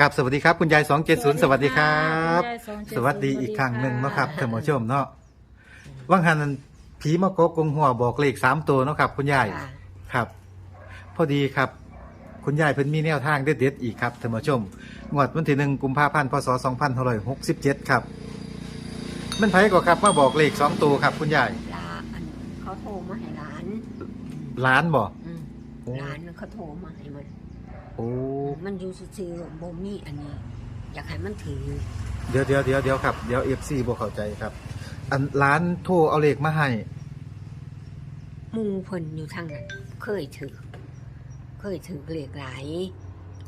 กับสวัสดีครับคุณยาย 270 สวัสดีครับคุณยาย270สวัสดีอีกครั้งหนึ่งเนาะครับสวัสดีค่ะท่านผู้ชมเนาะว่างหันนั้นผีมากกกงหัวบอกเลขสามตัวเนาะครับ คุณยายจ้ะครับ พอดีครับ คุณยายเพิ่นมีแนวทางเด็ดๆอีกครับท่านผู้ชมงวดวันที่หนึ่งกุมภาพันธ์พศ2567 ครับ มันไผก็ครับมาบอกเลขสองตัวครับ คุณยายลาอันเขาโทรมาให้หลานล้านบ่อืมโอ้หลานเขาโทรมาให้มัน โอ้ มันอยู่ซื่อๆบ่มีอันนี้ อยากให้มันถือเดี๋ยวเดี๋ยวเดี๋ยวเดี๋ยวครับ เดี๋ยว FC บ่เข้าใจครับ อันร้านโทรเอาเลขมาให้ หมูเพิ่นอยู่ทางนั้นเคยถือ เคยถือเลขหลาย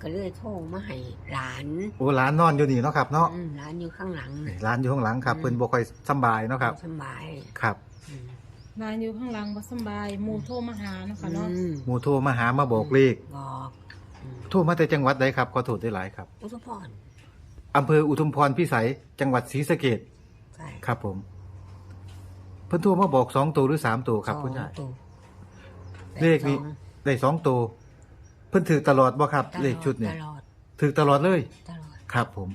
ก็เลยโทรมาให้หลานโอ้ร้านนอนอยู่นี่เนาะครับเนาะอืมหลานอยู่ข้างหลังนี่ร้านอยู่ข้างหลังครับอืมเพิ่นบ่ค่อยสำบายเนาะครับ สำบายครับ อืมนานอยู่ข้างหลังบ่สำบายหมู่โทรมาหาเนาะค่ะเนาะอืมหมู่โทรมาหามาบอกเลขบอกอืม โทรมาแต่จังหวัดใดครับขอโทษได้หลายครับอุทุพรอำเภออุทุมพรพิสัยจังหวัดศรีสะเกษใช่ครับผม เพิ่นโทรมาบอกสองตัวหรือสามตัวครับสองคุณยายตัวเลขนี้สองได้สองตัวเพิ่นถือตลอดบ่ครับตอเลขชุดเนี่ยตลอดถือตลอดเลย ตลอดครับผม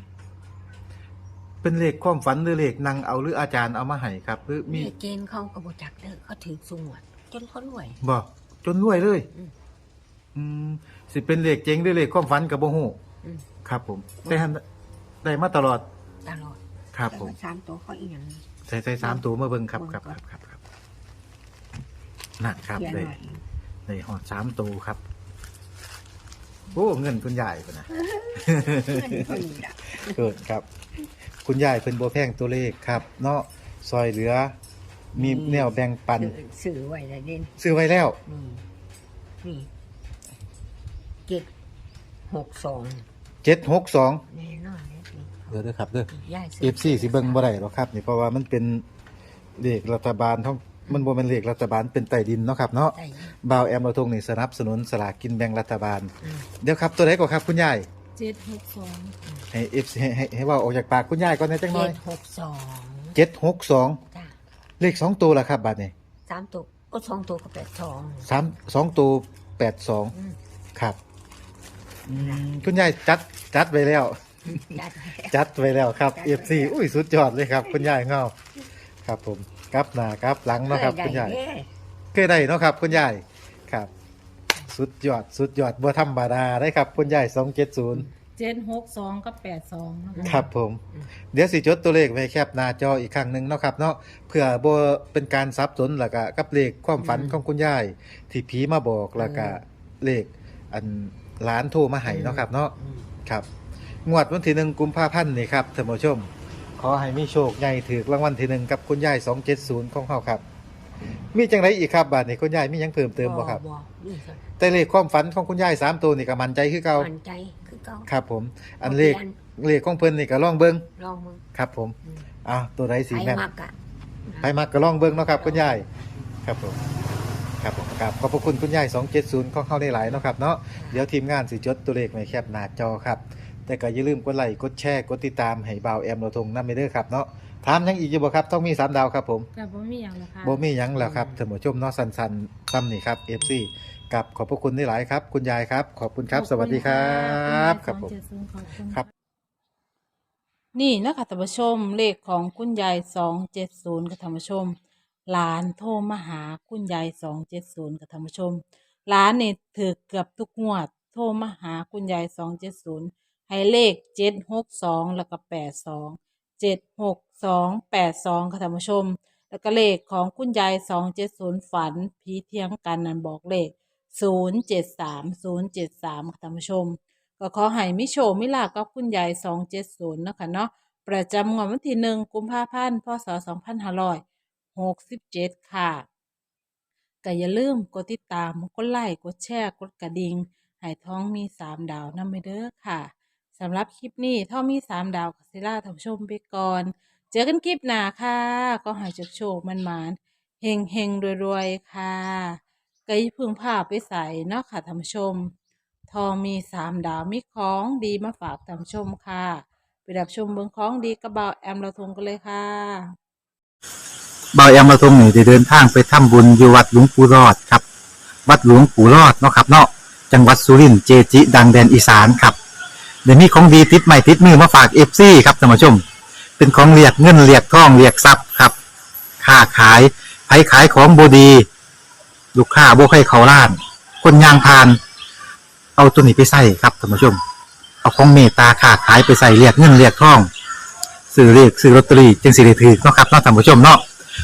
เป็นเลขความฝันหรือเลขนางเอาหรืออาจารย์เอามาให้ครับหรือมีมีเกณฑ์เขากระบจักเด้อเขาถือสูงวดจนเขารวยบ่จนรวยเลย อืมอืมสิเป็นเลขเจ๋งหรือเลขความฝันกับบ่ฮู้อืม ครับ ผมได้หันได้มาตลอดตลอดครับ ผมแต่ว่าสามตัวเขาอีกอย่าง ใส่ใส่สามตัวมาเบิ่งครับเบิ่งครับก่คอนรับครับครับนั่นครับเขียนได้ไว้ได้หอดสามตัวครับโอ้เงินคุณยายพุ่นนะเพิ่นน่ะเกิดครับ คุณยายเพิ่นบ่แพงตัวเลขครับ เนาะซอยเหลือ มีแนวแบ่งปัน ซื้อไว้แล้วเด่นซื้อไว้แล้ว นี่นี่ เจ็ดหกสองเจ็ดหกสองแน่นอนเลยนี่เด้อเด้อครับเด้อ ย่ายเอฟซีสิเบิ่งบ่ได้หรอกครับนี่เพราะว่ามันเป็นเลขรัฐบาลท้องมันบ่เป็นเลขรัฐบาลเป็นใต้ดินเนาะครับเนาะได้บ่าวแอมเราทงนี่สนับสนุนสลากกินแบ่งรัฐบาล อืมเดี๋ยวครับตัวไหนก่อนครับคุณยาย762ให้เอฟให้ให้ให้เว่าออกจากปากคุณยายก่อนนะจังหน่เจ็อยดหกสองเจ็ดหกสองจ้าเลขสองตัวละครับบัดนี้สามตัวก็สองตัวก็แปดสองสามสองตัวแปดสองอืมครับ อืมคุณยายจัดจัดไว้แล้วยัดจัดไว้แล้วครับจัดเอไว้ฟซีอุ้ยสุดยอดเลยครับ คุณยายเงาครับผมกลับหน้ากลับหลังเนาะครับ คุณยายเด้เคยได้เนาะครับ คุณยายครับ สุดยอดสุดยอดบ่ธรรมดาได้ครับ คุณยายสองเจ็ดศูนย์762กับ82เนาะค่ะครับผม เดี๋ยวสิจดตัวเลขไว้แคบหน้าจออีกครั้งหนึ่งเนาะครับเนาะเพื่อบ่เป็นการซับสนแล้วก็กับเลขความฝันของคุณยายที่ผีมาบอกแล้วก็เลขอัน ร้านโทรมาให้เนาะครับเนาะอืมครับงวดวันที่หนึ่งกุมภาพันธ์นี่ครับท่านผู้ชม ขอให้มีโชคใหญ่ถือรางวัลที่หนึ่งกับคุณยาย270ของเขาครับ มีจังไรอีกครับบาทนี้คุณยายมีหยังเพิ่มเติมบ่ครับบ่นี่สิแต่เลขความฝันของคุณยายสามตัวนี่ก็มั่นใจคือเก่ามั่นใจคือเก่าครับผม อันเลขบ่ปลี่ยเลขของเพิ่นนี่ก็ลองเบิ่งลองมึงครับ ผมอืมอ้าวตัวใดสีใครแม่นมักอะใครมักก็ลองเบิ่งเนาะครับคุณยายครับผม ครับผมครับขอบพระคุณคุณยาย270ของเขาได้หลายเนาะครับเนาะเดี๋ยวทีมงานสิจดตัวเลขไว้แคปหน้าจอครับ แต่ก็อย่าลืมกดไลค์กดแชร์กดติดตามให้บ่าวแอมเราทงนำไปเด้อครับเนาะถามหยังอีกอยู่บ่ครับต้องมีสามดาวครับผมก็บ่มีหยังแล้วค่ะ บ่มีหยังแล้วครับท่านผู้ชมเนาะสันๆซ้ำนี่ครับ FC กับขอบพระคุณที่หลายครับ คุณยายครับ ขอบคุณครับ สวัสดีครับครับผม270ขอบคุณครับ นี่นะคะท่านผู้ชมเลขของคุณยาย270กับท่านผู้ชม หลานโทรมาหาคุณยายสองเจ็ดศูนย์กับธรรมผู้ชมหลานเนี่ยถือเกือบทุกงวด โทรมาหาคุณยายสองเจ็ดศูนย์ให้เลขเจ็ดหกสองแล้วก็แปดสองเจ็ดหกสองแปดสองกับธรรมผู้ชม แล้วก็เลขของคุณยายสองเจ็ดศูนย์ฝันผีเที่ยงกันนั้นบอกเลขศูนย์เจ็ดสามศูนย์เจ็ดสามกับธรรมผู้ชม ก็ขอให้ม่โชว์ไม่ลากับคุณยายสองเจ็ดศูนย์นะคะเนาะประจำงวดวันที่หนึ่งกุมภาพันธ์พศสองพันห้าร้อย 2567 ค่ะก็อย่าลืมกดติดตาม กดไลค์ กดแชร์ กดกระดิ่งให้ท้องมี 3 ดาวนำไปเด้อค่ะสำหรับคลิปนี้ท้องมี 3 ดาวกับซิล่าท่านชมไปก่อน เจอกันคลิปหน้าค่ะ ก็ให้โชคโชคมันมานเฮงเฮงรวยๆ ค่ะก็อย่าพึ่งพาไปใส่เนาะค่ะท่านชม ทองมีสามดาวมีของดีมาฝากท่านชมค่ะ ไปรับชมเบืองของดีกระเบาแอมเราทงกันเลยค่ะ บาวแอมาทรงนี่ได้เดินทางไปทำบุญอยู่วัดหลวงปู่รอดครับ วัดหลวงปู่รอดเนาะครับเนาะจังหวัดสุรินทร์เจจิ ดังแดนอีสานครับเดี๋ยวนี้ของดีติดใหม่ติดมือมาฝากเอฟซีครับท่านผู้ชม เป็นของเรียกเงินเรียกทองเรียกทรัพย์ครับค้าขายไผขายของบดี ลูกค้าบ่ใครเขาล้าน คนยางพาน เอาตัวนี้ไปใส่ครับท่านผู้ชม เอาของเมตตาค้าขายไปใส่เรียกเงินเรียกทองซื้อเรียกซื้อลอตเตอรี่จึงสิได้ถือเนาะครับเนาะท่านผู้ชมเนาะ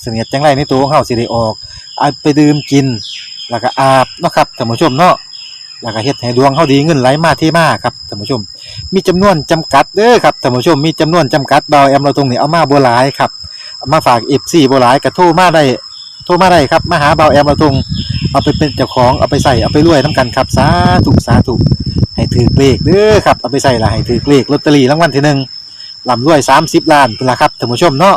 เสนียดจังไรในตัวของเฮาสิได้ออกเอาไปดื่มกิน แล้วก็อาบเนาะครับท่านผู้ชมเนาะแล้วก็เฮ็ดให้ดวงเฮาดีเงินไหลมาที่มาครับท่านผู้ชม มีจำนวนจำกัดเด้อครับท่านผู้ชมมีจำนวนจำกัดบ่าวแอมเราตรงนี้เอามาบ่หลายครับามาฝาก FC บ่หลายก็โทรมาได้โทรมาได้ครับมาหาเบาแอมเราตรงเอาไปเป็นเจ้าของเอาไปใส่เอาไปรวยนํกันครับสาธุสาธุให้ถือเลขเด้อครับเอาไปใส่ละให้ถือเลขลอตเตอรี่รางวัลที่หนึ่งลำรวย30ล้านเป็นละครับท่านผู้ชมเนาะ